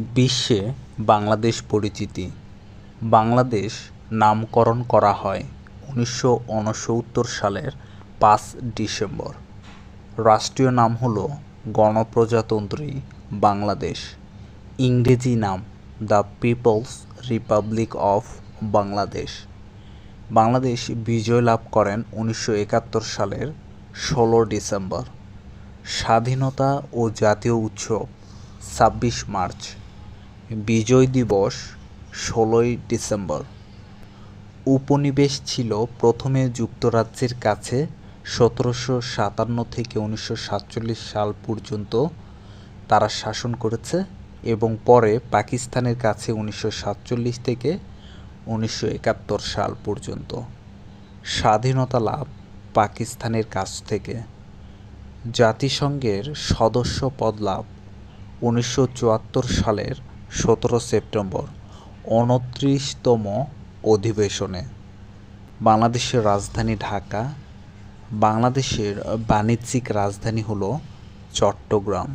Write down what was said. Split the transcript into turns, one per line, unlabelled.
বিশ্বে বাংলাদেশ পরিচিতি। বাংলাদেশ নামকরণ করা হয় উনিশশো উনসত্তর সালের পাঁচ ডিসেম্বর। রাষ্ট্রীয় নাম হল গণপ্রজাতন্ত্রী বাংলাদেশ। ইংরেজি নাম the people's republic of Bangladesh. Bangladesh বিজয় লাভ করেন উনিশশো একাত্তর সালের ষোলো ডিসেম্বর। স্বাধীনতা ও জাতীয় উৎসব ছাব্বিশ মার্চ। বিজয় দিবস ষোলোই ডিসেম্বর। উপনিবেশ ছিল প্রথমে যুক্তরাজ্যের কাছে সতেরোশো সাতান্ন থেকে উনিশশো সাতচল্লিশ সাল পর্যন্ত তারা শাসন করেছে এবং পরে পাকিস্তানের কাছে উনিশশো সাতচল্লিশ থেকে উনিশশো একাত্তর সাল পর্যন্ত। স্বাধীনতা লাভ পাকিস্তানের কাছ থেকে। জাতিসংঘের সদস্য পদ লাভ উনিশশো চুয়াত্তর সালের সতেরো সেপ্টেম্বর উনত্রিশতম অধিবেশনে বাংলাদেশের রাজধানী ঢাকা বাংলাদেশের বাণিজ্যিক রাজধানী হল চট্টগ্রাম।